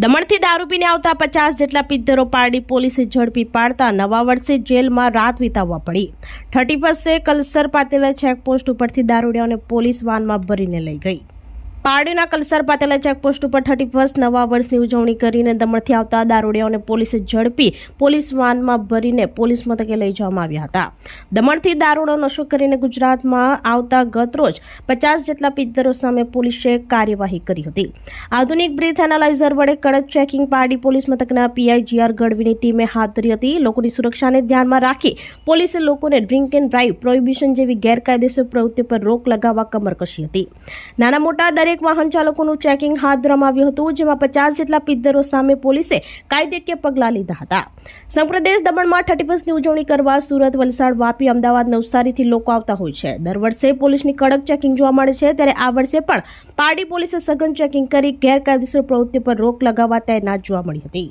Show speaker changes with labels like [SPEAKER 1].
[SPEAKER 1] દમણથી દારૂ પીને આવતા પચાસ જેટલા પિત્તરો પારડી પોલીસે ઝડપી પાડતા નવા વર્ષે જેલમાં રાત વિતાવવા પડી. થર્ટી ફર્સ્ટે કલસર પાતેલા ચેકપોસ્ટ ઉપરથી દારૂડિયાઓને પોલીસ વાનમાં ભરીને લઈ ગઈ. પારડીના કલસર પાતેલા ચેકપોસ્ટ ઉપર થર્ટી ફર્સ્ટ નવા વર્ષની ઉજવણી કરીને દમણથી આવતા દારૂડિયાઓને પોલીસે ઝડપી પોલીસ વાનમાં ભરીને પોલીસ મથકે લઈ જવામાં આવ્યા હતા. દમણથી દારૂનો નશો કરીને ગુજરાતમાં આવતા ગતરોજ પચાસ જેટલા પિત્તરો સામે પોલીસે કાર્યવાહી કરી હતી. આધુનિક બ્રીથ એનાલાઇઝર વડે કડક ચેકિંગ પારડી પોલીસ મથકના પીઆઈ જીઆર ગઢવીની ટીમે હાથ ધરી હતી. લોકોની સુરક્ષાને ધ્યાનમાં રાખી પોલીસે લોકોને ડ્રિંક એન્ડ ડ્રાઈવ પ્રોહિબિશન જેવી ગેરકાયદેસર પ્રવૃત્તિ પર રોક લગાવવા કમર કસી હતી. નાના મોટા દરેક વાહન ચાલકોનું ચેકિંગ હાથ ધરવામાં હતું, જેમાં પચાસ જેટલા પિત્તરો સામે પોલીસે કાયદેકીય પગલાં લીધા હતા. સંપ્રદેશ દમણમાં થર્ટી ફર્સ્ટની ઉજવણી કરવા સુરત, વલસાડ, વાપી, અમદાવાદ, નવસારીથી લોકો આવતા હોય છે. દર વર્ષે પોલીસની કડક ચેકિંગ જોવા મળે છે, ત્યારે આ વર્ષે પણ પારડી પોલીસે સઘન ચેકિંગ કરી ગેરકાયદેસર પ્રવૃત્તિ પર રોક લગાવવા તૈનાત જોવા મળી હતી.